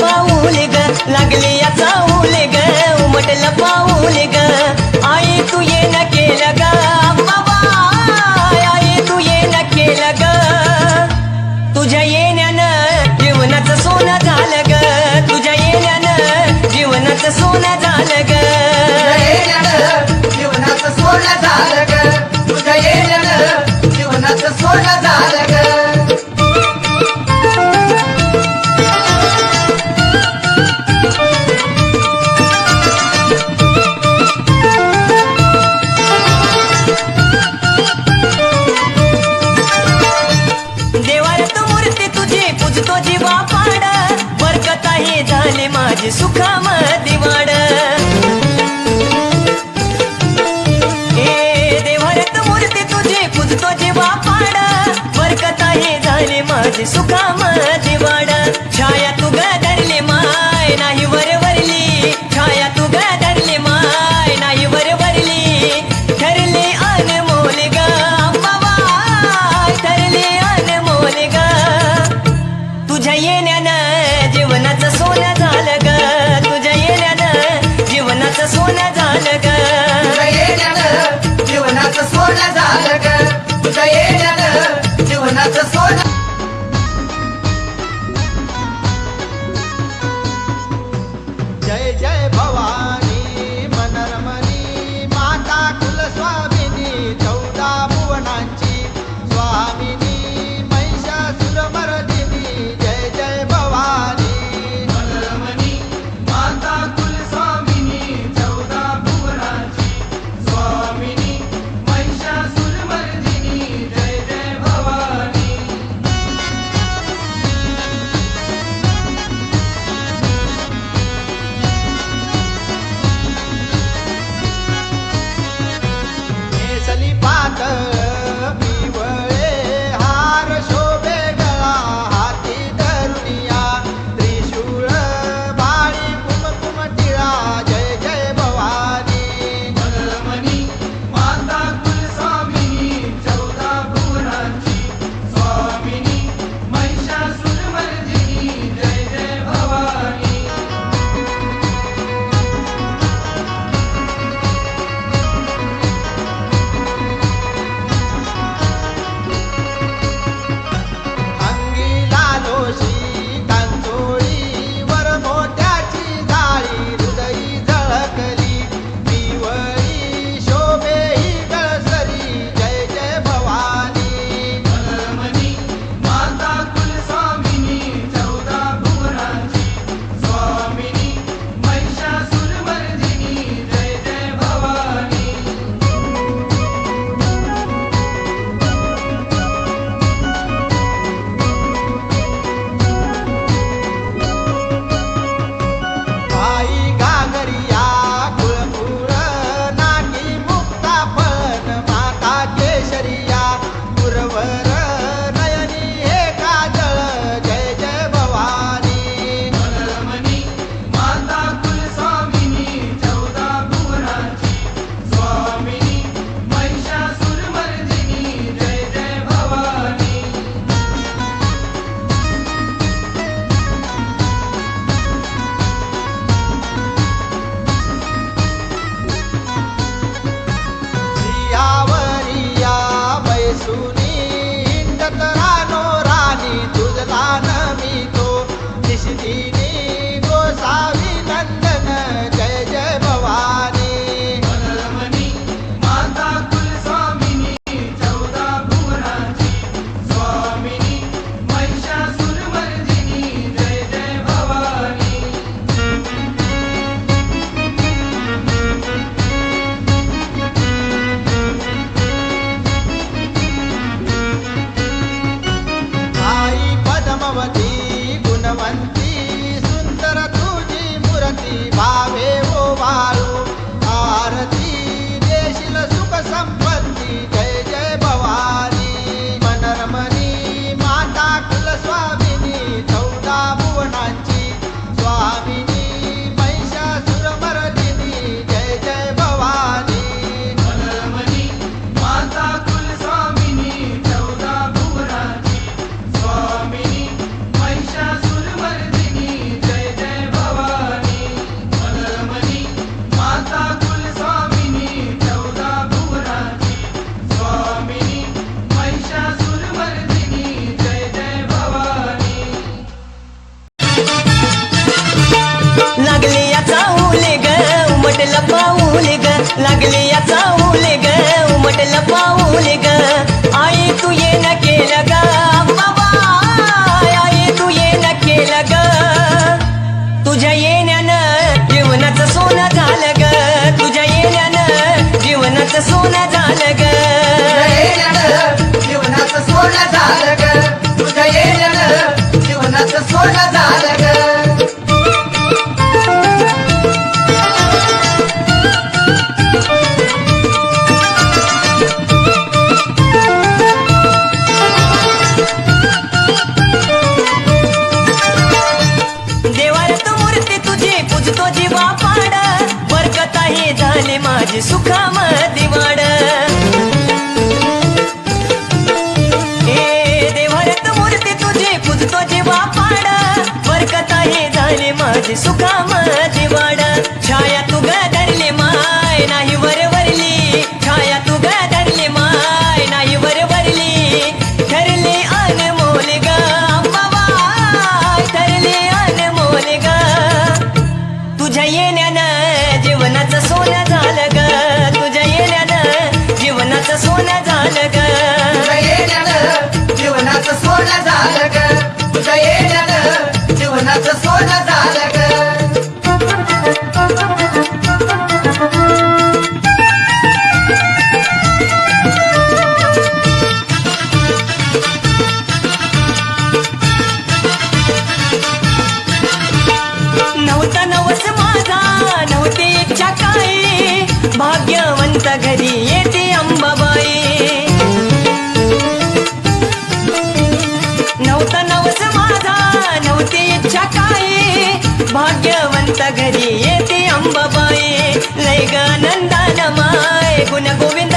पाऊल ग लागली या माझी सुखामध्ये वाढ. हे देवाऱ्यात मूर्ती तुझी पुजतो जीवा पाड. बरकत आहे झाली माझी सुखामध्ये. जात उमटलं पाऊल ग. लागले याचा उले ग. उमटलं पाऊल ग. आणि माझी सुखामध्ये वाढ. मूर्ती तुझे पुजतो जीवा पाड. बरकता हे झाले माझी सुखामध्ये दिवाड छाया तू धरली माय नाही वरवरली. छाया तू धरली माय नाही वरवरली. ठरली अनमोल ग ठरली अन ग. तुझ्या येण्या भाग्यवंत घरी येते अंबाबाई. लय ग नंदन गुण गोविंद